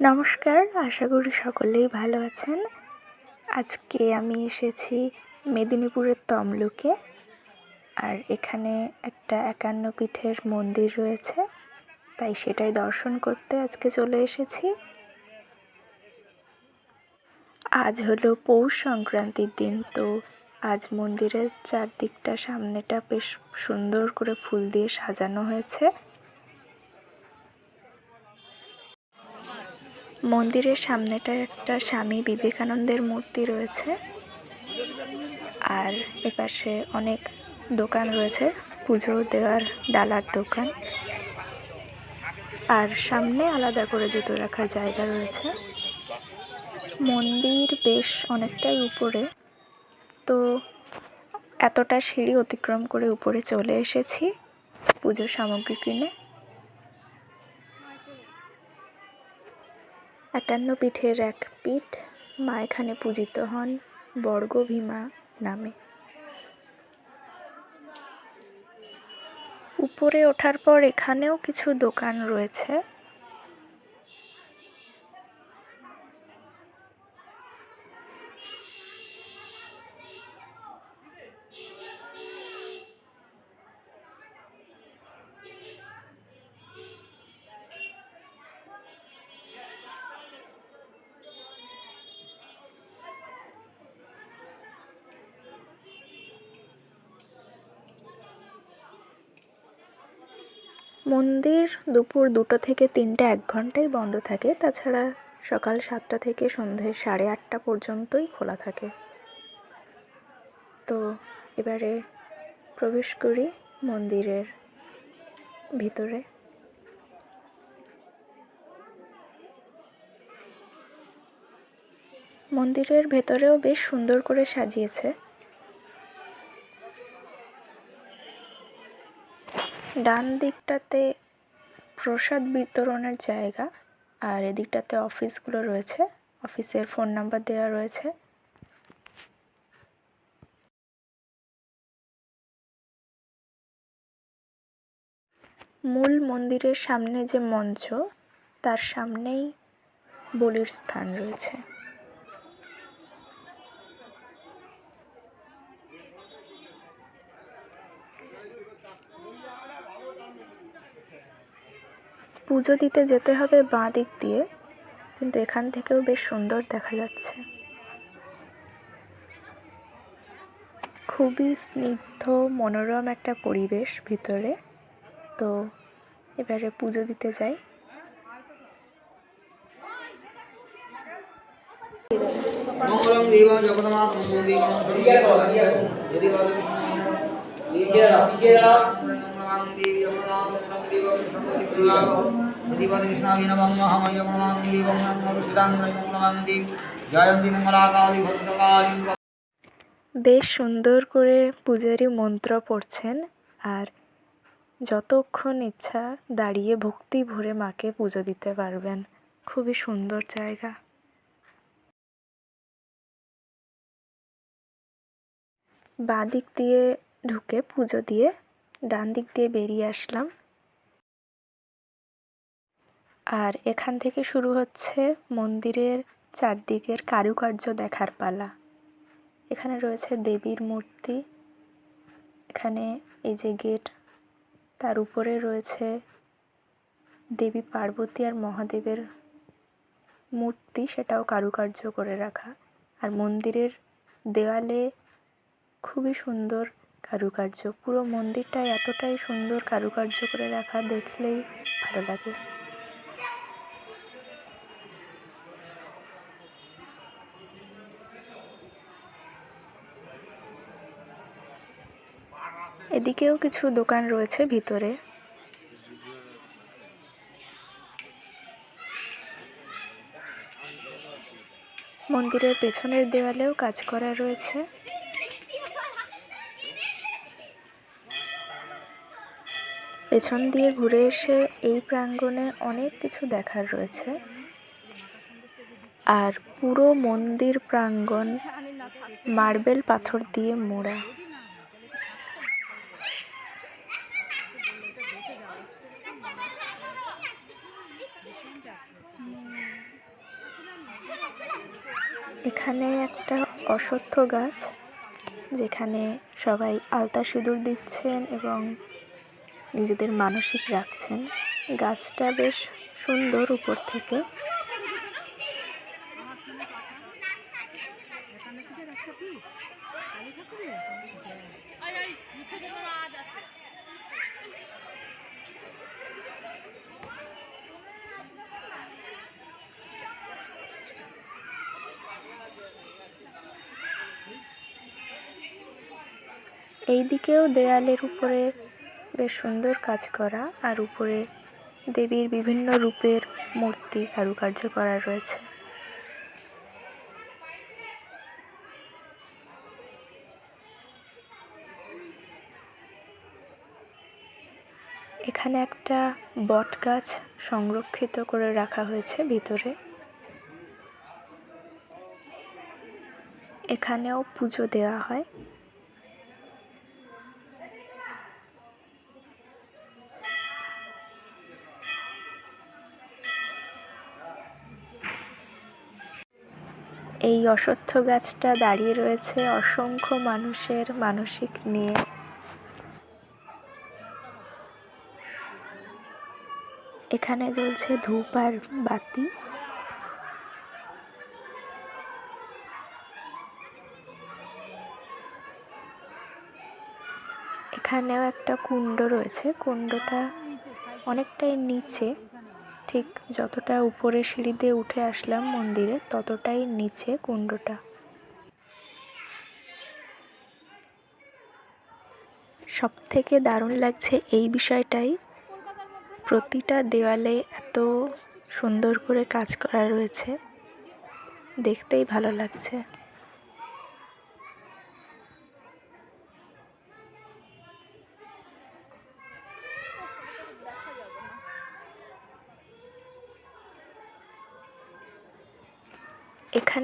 নমস্কার, আশা করি সকলেই ভালো আছেন। আজকে আমি এসেছি মেদিনীপুরের তমলুকে, আর এখানে একটা একান্ন পীঠের মন্দির রয়েছে, তাই সেটাই দর্শন করতে আজকে চলে এসেছি। আজ হলো পৌষ সংক্রান্তির দিন, তো আজ মন্দিরের চারদিকটা সামনেটা বেশ সুন্দর করে ফুল দিয়ে সাজানো হয়েছে। মন্দিরের সামনেটায় একটা স্বামী বিবেকানন্দের মূর্তি রয়েছে। আর এপাশে অনেক দোকান রয়েছে, পুজো দেওয়ার ডালার দোকান। আর সামনে আলাদা করে জুতো রাখার জায়গা রয়েছে। মন্দির বেশ অনেকটাই উপরে। তো এতটা সিঁড়ি অতিক্রম করে উপরে চলে এসেছি পুজোর সামগ্রী কিনে। একান্ন পীঠের এক পীঠ মা এখানে পূজিত হন বর্গভীমা নামে। উপরে ওঠার পর এখানেও কিছু দোকান রয়েছে। মন্দির দুপুর দুটো থেকে তিনটে এক ঘন্টাই বন্ধ থাকে। তাছাড়া সকাল সাতটা থেকে সন্ধে সাড়ে আটটা পর্যন্তই খোলা থাকে। তো এবারে প্রবেশ করি মন্দিরের ভিতরে। মন্দিরের ভেতরেও বেশ সুন্দর করে সাজিয়েছে। ডান দিকটাতে প্রসাদ বিতরণের জায়গা আর এদিকটাতে অফিসগুলো রয়েছে। অফিসের ফোন নাম্বার দেওয়া রয়েছে। মূল মন্দিরের সামনে যে মঞ্চ, তার সামনেই বলির স্থান রয়েছে। পুজো দিতে যেতে হবে বাঁ দিক দিয়ে কিন্তু এখান থেকেও বেশ সুন্দর দেখা যাচ্ছে খুবই স্নিগ্ধ মনোরম একটা পরিবেশ ভিতরে তো এবারে পুজো দিতে যাই জগন্নাথ বেশ সুন্দর করে পূজারি মন্ত্র পড়ছেন আর যতক্ষণ ইচ্ছা দাঁড়িয়ে ভক্তি ভরে মাকে পুজো দিতে পারবেন। খুবই সুন্দর জায়গা। বাঁ দিক দিয়ে ঢুকে পুজো দিয়ে ডান দিক দিয়ে বেরিয়ে আসলাম। আর এখান থেকে শুরু হচ্ছে মন্দিরের চারদিকের কারুকার্য দেখার পালা। এখানে রয়েছে দেবীর মূর্তি। এখানে এই যে গেট, তার উপরে রয়েছে দেবী পার্বতী আর মহাদেবের মূর্তি, সেটাও কারুকার্য করে রাখা। আর মন্দিরের দেওয়ালে খুবই সুন্দর কারুকার্য। পুরো মন্দিরটা এতটাই সুন্দর কারুকার্য করে রাখা, দেখলেই ভালো লাগে। এদিকেও কিছু দোকান রয়েছে ভিতরে। মন্দিরের পেছনের দেওয়ালেও কাজ করা রয়েছে। পেছন দিয়ে ঘুরে এসে এই প্রাঙ্গণে অনেক কিছু দেখার রয়েছে। আর পুরো মন্দির প্রাঙ্গণ মার্বেল পাথর দিয়ে মোড়া। এখানে একটা অশ্বত্থ গাছ, যেখানে সবাই আলতা সিঁদুর দিচ্ছেন এবং নিজেদের মানসিক রাখছেন। গাছটা বেশ সুন্দর উপর থেকে। এই দিকেও দেয়ালের উপরে বেশ সুন্দর কাজ করা, আর উপরে দেবীর বিভিন্ন রূপের মূর্তি কারুকার্য করা রয়েছে। এখানে একটা বট গাছ সংরক্ষিত করে রাখা হয়েছে ভিতরে। এখানেও পুজো দেওয়া হয়। এই অশ্বত্থ গাছটা দাঁড়িয়ে রয়েছে অসংখ্য মানুষের মানসিক নিয়ে। এখানে জ্বলছে ধূপ আর বাতি। এখানেও একটা কুণ্ড রয়েছে। কুণ্ডটা অনেকটাই নিচে। ঠিক যতটা উপরে সিঁড়ি দিয়ে উঠে আসলাম মন্দিরে, ততটাই নিচে কুণ্ডটা। সব থেকে দারুণ লাগছে এই বিষয়টাই। প্রতিটা দেওয়ালে এত সুন্দর করে কাজ করা রয়েছে। দেখতেই ভালো লাগছে।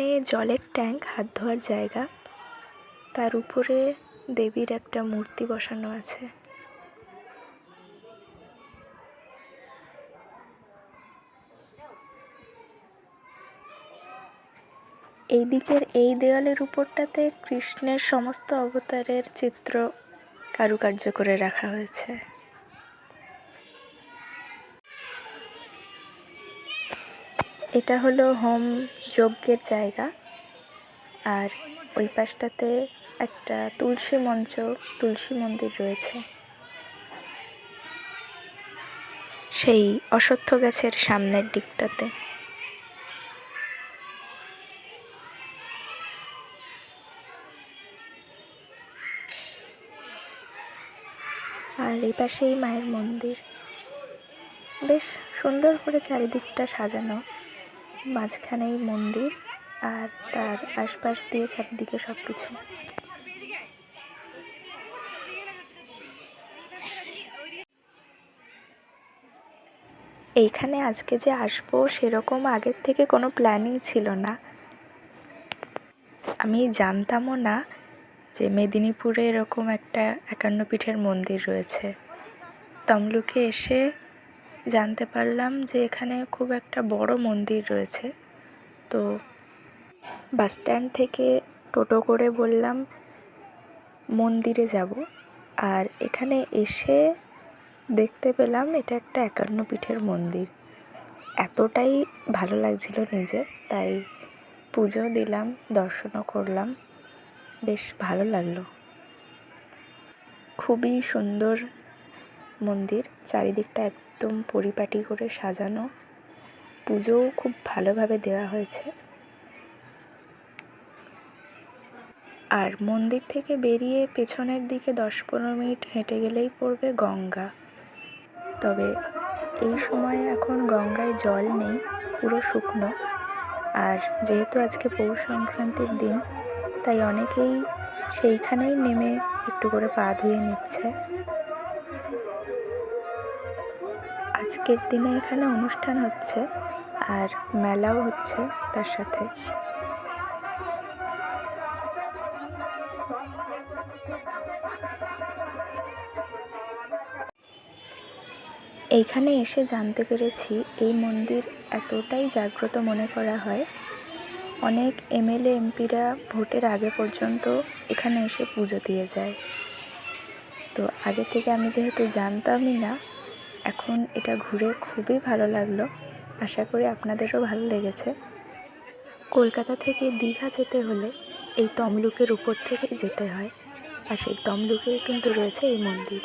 এখানে জলের ট্যাঙ্ক, হাত ধোয়ার জায়গা। তার উপরে দেবীর একটা মূর্তি বসানো আছে। এই দিকের এই দেওয়ালের উপরটাতে কৃষ্ণের সমস্ত অবতারের চিত্র কারুকার্য করে রাখা হয়েছে। এটা হলো হোম যজ্ঞের জায়গা। আর ওই পাশটাতে একটা তুলসী মঞ্চ, তুলসী মন্দির রয়েছে। সেই অশ্বত্থ গাছের সামনের দিকটাতে। আর এই পাশেই মায়ের মন্দির। বেশ সুন্দর করে চারিদিকটা সাজানো। মাঝখানেই মন্দির আর তার আশপাশ দিয়ে চারিদিকে সব কিছু এইখানে আজকে যে আসব সেরকম আগের থেকে কোনো প্ল্যানিং ছিল না। আমি জানতামও না যে মেদিনীপুরে এরকম একটা একান্ন পীঠের মন্দির রয়েছে। তমলুকে এসে জানতে পারলাম যে এখানে খুব একটা বড় মন্দির রয়েছে। তো বাস স্ট্যান্ড থেকে টোটো করে বললাম, মন্দিরে যাব। আর এখানে এসে দেখতে পেলাম এটা একটা একান্ন পীঠের মন্দির। এতটাই ভালো লাগছিল নিজের, তাই পুজো দিলাম, দর্শনও করলাম। বেশ ভালো লাগল। খুবই সুন্দর মন্দির, চারিদিকটা একদম পরিপাটি করে সাজানো। পুজোও খুব ভালোভাবে দেওয়া হয়েছে। আর মন্দির থেকে বেরিয়ে পেছনের দিকে দশ পনেরো মিনিট হেঁটে গেলেই পড়বে গঙ্গা। তবে এই সময়ে এখন গঙ্গায় জল নেই, পুরো শুকনো। আর যেহেতু আজকে পৌষ সংক্রান্তির দিন, তাই অনেকেই সেইখানেই নেমে একটু করে পা ধুয়ে নিচ্ছে। আজকের দিনে এখানে অনুষ্ঠান হচ্ছে আর মেলাও হচ্ছে তার সাথে। এইখানে এসে জানতে পেরেছি এই মন্দির এতটাই জাগ্রত মনে করা হয়। অনেক এমএলএ, এমপিরা ভোটের আগে পর্যন্ত এখানে এসে পুজো দিয়ে যায়। তো আগে থেকে আমি যেহেতু জানতামই না এখন এটা ঘুরে খুবই ভালো লাগল। আশা করি আপনাদেরও ভালো লেগেছে। কলকাতা থেকে দীঘা যেতে হলে এই তমলুকের উপর থেকে যেতে হয়। আর সেই তমলুকেই কিন্তু রয়েছে এই মন্দির।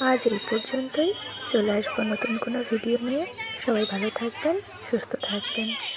আজ এই পর্যন্তই। চলে আসব নতুন কোনো ভিডিও নিয়ে। সবাই ভালো থাকবেন, সুস্থ থাকবেন।